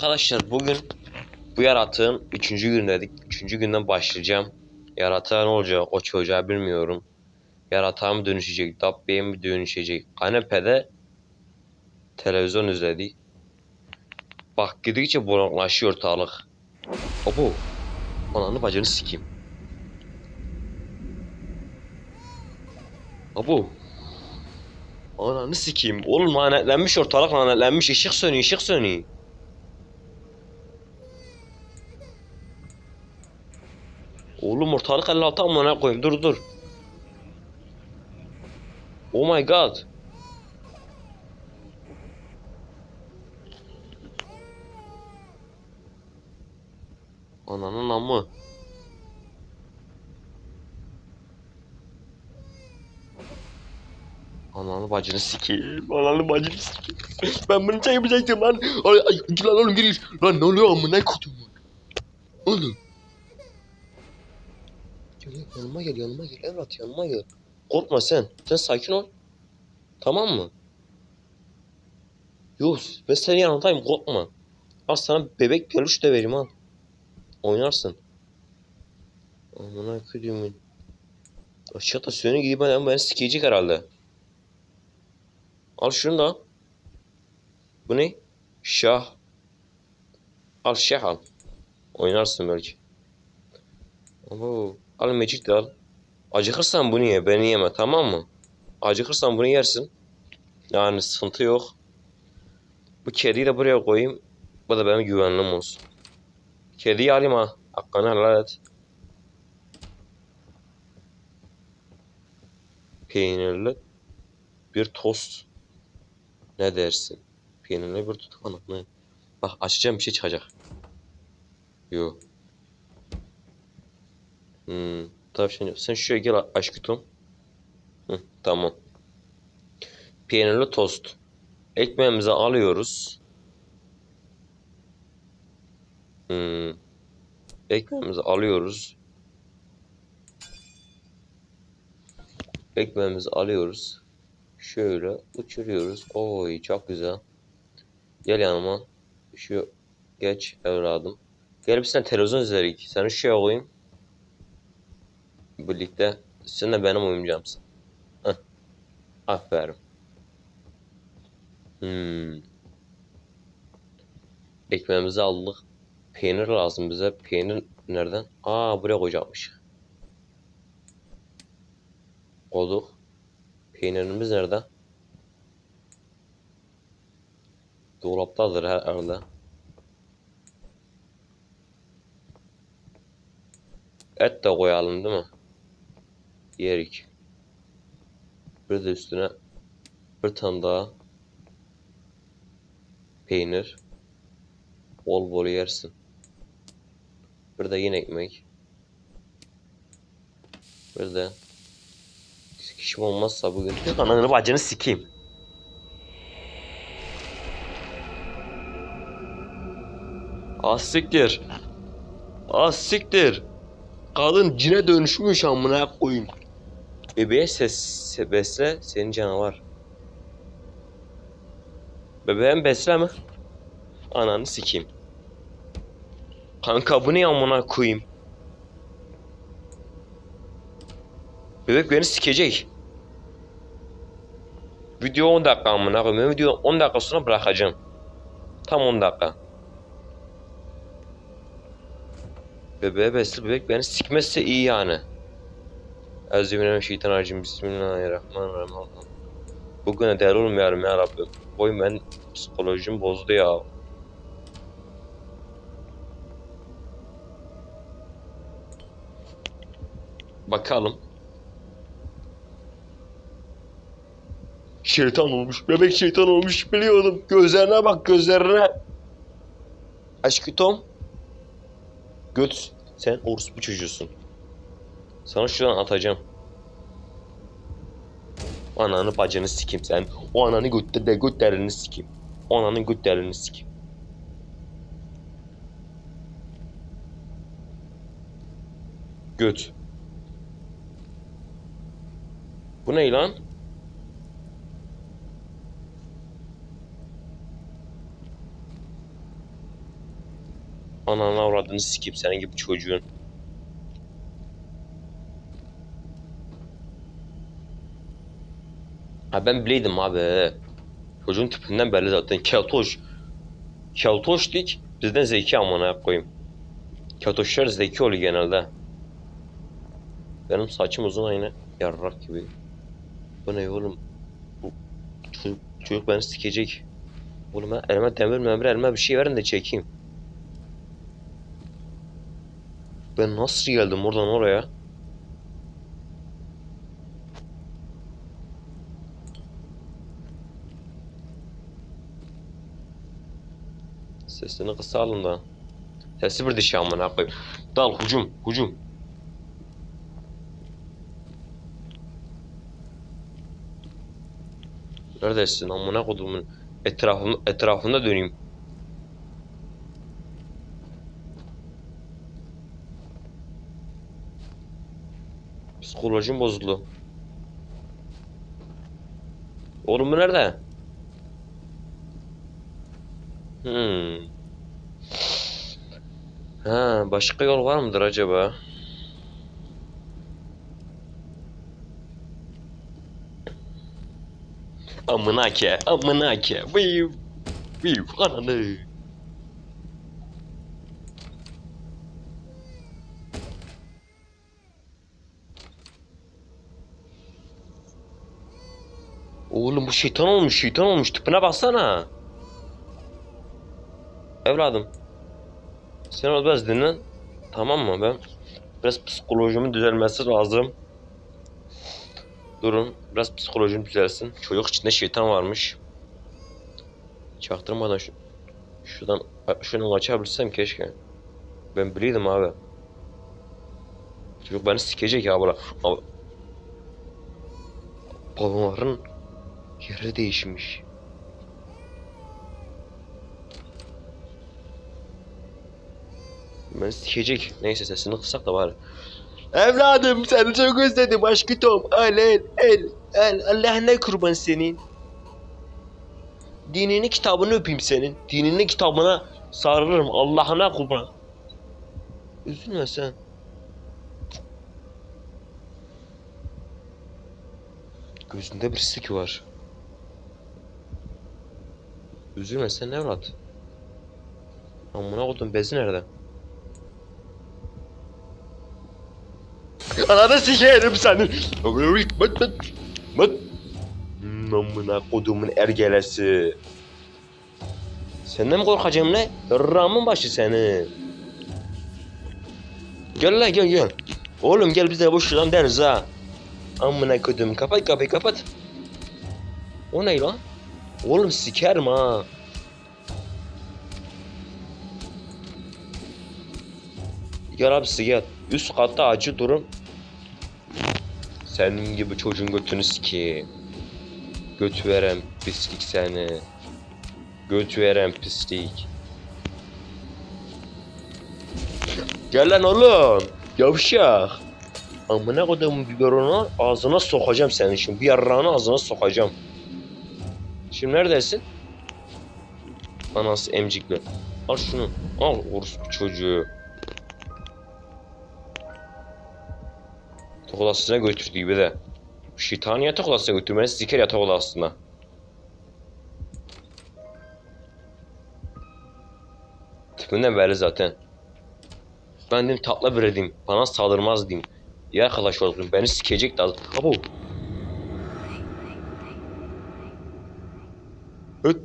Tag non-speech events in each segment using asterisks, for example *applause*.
Arkadaşlar bugün bu yaratığın üçüncü gündedik. Üçüncü günden başlayacağım. Yaratığa ne olacak o çocuğa bilmiyorum. Yaratığa mı dönüşecek, Dabbe'ye mi dönüşecek? Kanepede televizyon izledi. Bak gidikçe bulanıklaşıyor ortalık. Abo. Ananı bacını sikeyim. Abo. Ananı sikeyim. Oğlum lanetlenmiş ortalık lanetlenmiş. Işık sönüyor, ışık sönüyor. Ortalık 56 amına koyayım. Dur dur. Oh my god. Ananın amı. Ananı bacını sikeyim. Ananı bacını sikeyim. Ben bunu çekmeyecektim lan. Ay, ay, lan oğlum gir. Lan ne oluyor amına kodum. Oğlum. Gel gel, yanıma gel yanıma gel evlat yanıma gel. Korkma sen. Sen sakin ol. Tamam mı? Yok ben senin yanındayım korkma. Al sana bebek peluş da vereyim al. Oynarsın. Amına koyduğumun. Aşağıda sönü gibi ben beni sikecek herhalde. Al şunu da. Bu ne? Şah. Al şah al. Oynarsın belki. Ama al mecik de al. Acıkırsan bunu ye, beni yeme tamam mı? Acıkırsan bunu yersin. Yani sıkıntı yok. Bu kediyi de buraya koyayım. Bu da benim güvenliğim olsun. Kediyi alayım ha. Hakkını helal et. Peynirli bir tost. Ne dersin? Peynirli bir anlatmayın. Bak açacağım bir şey çıkacak. Yo. Hmm. Tavşan. Sen şuraya gel aşkım. Hı, tamam. Peynirli tost. Ekmeğimizi alıyoruz. Hmm. Ekmeğimizi alıyoruz. Ekmeğimizi alıyoruz. Şöyle uçuruyoruz. Oy çok güzel. Gel yanıma. Şu geç evladım. Gel bir sen televizyon izlerik. Seni şuraya koyayım. Birlikte. Sen de benim oyuncağımsın. Heh. Aferin. Hmm. Ekmeğimizi aldık. Peynir lazım bize. Peynir nereden? Aa buraya koyacakmış. Koyduk. Peynirimiz nerede? Dolaptadır herhalde. Et de koyalım değil mi? Yerik. Bir de üstüne bir tane daha peynir. Bol bol yersin. Bir de yine ekmek. Bir de sikişim olmazsa bugün ananı bacını sikeyim. Az siktir. Az siktir. Kadın cine dönüşmüş amına koyayım. Bebeğe ses se- besle senin canavar. Bebeğim besle mi? Ananı sikeyim. Kanka bu ne amına koyayım? Bebek beni sikecek. Video 10 dakika amına koyayım. Video 10 dakika sonra bırakacağım. Tam 10 dakika. Bebeğe besli bebek beni sikmezse iyi yani. Euzubillahimineşşeytanirracim. Bismillahirrahmanirrahim. Allah'ım. Bugüne değer olmayalım ya Rabbim. Boy ben psikolojim bozdu ya. Bakalım. Şeytan olmuş. Bebek şeytan olmuş biliyordum. Gözlerine bak gözlerine. Aşkı Tom. Göt. Sen orospu çocuğusun. Sana şuradan atacağım. Ananı bacını sikeyim sen. O ananı götte de göt deririni sikeyim. O ananın göt deririni sikeyim. Göt. Bu ne lan? Ananı avradını sikeyim senin gibi çocuğun. Ha ben bileydim abi. Çocuğun tipinden belli zaten. Keltoş. Keltoş dik. Bizden zeki amına koyayım. Keltoşlar zeki oluyor genelde. Benim saçım uzun aynı. Yarrak gibi. Bu ne oğlum? Bu çocuk, çocuk beni sikecek. Oğlum ben elime demir memir elime bir şey verin de çekeyim. Ben nasıl geldim oradan oraya? Sesini kısalım da. Sesi bir dişi amına koyayım. Dal hücum hücum. Neredesin amına kodumun etrafım etrafında döneyim. Psikolojim bozuldu. Oğlum bu nerede? Hmm. Ha, başka yol var mıdır acaba? Amına ke, amına ke. Viv, viv, ananı. Oğlum bu şeytan olmuş, şeytan olmuş. Tipine baksana. Evladım. Sen biraz dinlen. Tamam mı? Ben biraz psikolojimin düzelmesi lazım. Durun. Biraz psikolojim düzelsin. Çocuk içinde şeytan varmış. Çaktırmadan şu, şuradan şunu açabilsem keşke. Ben biliyordum abi. Çocuk beni sikecek ya bura. Abi. Balonların yeri değişmiş. Beni sikecek. Neyse sesini kısak da bari. Evladım seni çok özledim aşkım. Al el el el. Allah'ına kurban senin. Dinini kitabını öpeyim senin. Dinini kitabına sarılırım. Allah'ına kurban. Üzülme sen. Gözünde bir sik var. Üzülme sen evlat. Amına koydum bezi nerede? Ananı sikerim senin. Mıt mıt. Mıt. Amına kodumun ergelesi. Senden mi korkacağım ne? Ramın başı seni. Gel lan gel gel. Oğlum gel bize bu şuradan deriz ha. Amına kodum kapat kapıyı kapat. O ne lan? Oğlum sikerim ha. Gel abisi gel. Üst katta acı durum. Senin gibi çocuğun götünü sikeyim. Göt veren pislik seni. Göt veren pislik. Gel lan oğlum. Yavşak. Amına kodumun biberonu ağzına sokacağım senin şimdi. Bir yarrağını ağzına sokacağım. Şimdi neredesin? Anası emcikli. Al şunu. Al orospu çocuğu. Yatak odasına götürdü gibi de. Şeytanı yatak odasına götürmeniz siker yatak odasına. Tipinden belli zaten. Ben dedim tatlı bir edeyim. Bana saldırmaz diyeyim. İyi arkadaş oldum. Beni sikecek de. Abo. Öt.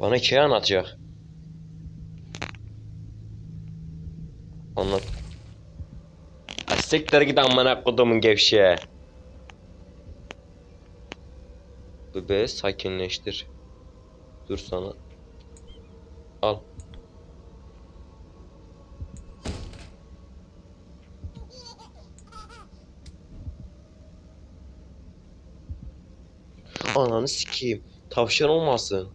Bana hikaye anlatacak. Anlat. Siktir git amına kodumun gevşeğe. Bebeği sakinleştir. Dur sana. Al. Ananı sikeyim. Tavşan olmasın.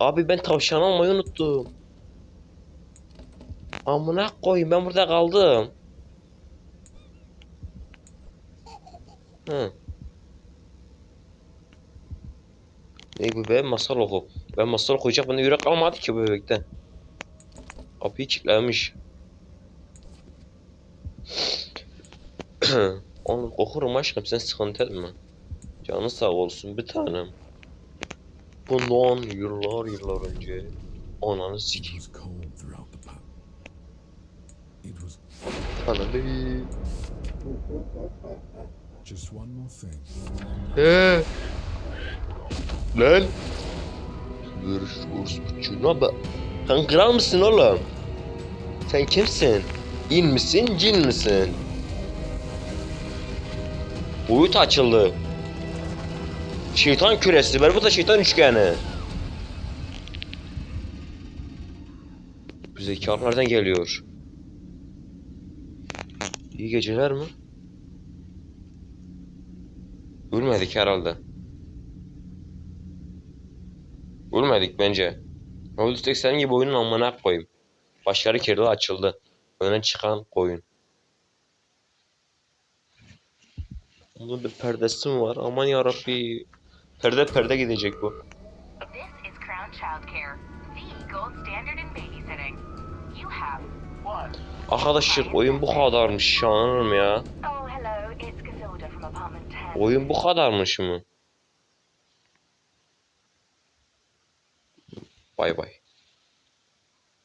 Abi ben tavşan olmayı unuttum. Amına koyayım ben burada kaldım. Hı. Ne bu be masal oku. Ben masal okuyacak bende yürek kalmadı ki bu bebekten. Kapıyı kilitlemiş. *clears throat* Onu okurum aşkım sen sıkıntı etme. Canı sağ olsun bir tanem. Bundan yıllar yıllar önce ananı sikeyim. It was Ananı. just one more thing. He. Lan. Görüş orospuçuna bak. Sen kral mısın oğlum? Sen kimsin? İn misin, cin misin? Boyut açıldı. Şeytan küresi ver bu da şeytan üçgeni. Bu zekalar nereden geliyor? İyi geceler mi? Ölmedik herhalde. Ölmedik bence. Öldürsek senin gibi oyunun amına koyayım. Başları kirli açıldı. Öne çıkan koyun. Onun bir perdesi mi var? Aman yarabbi. Perde perde gidecek bu. This is Crown Childcare, the gold standard in babysitting. You have. Arkadaşlar oyun bu kadarmış şanırım ya. Oh, hello, it's Casilda from apartment 10. Oyun bu kadarmış mı? Bay bay.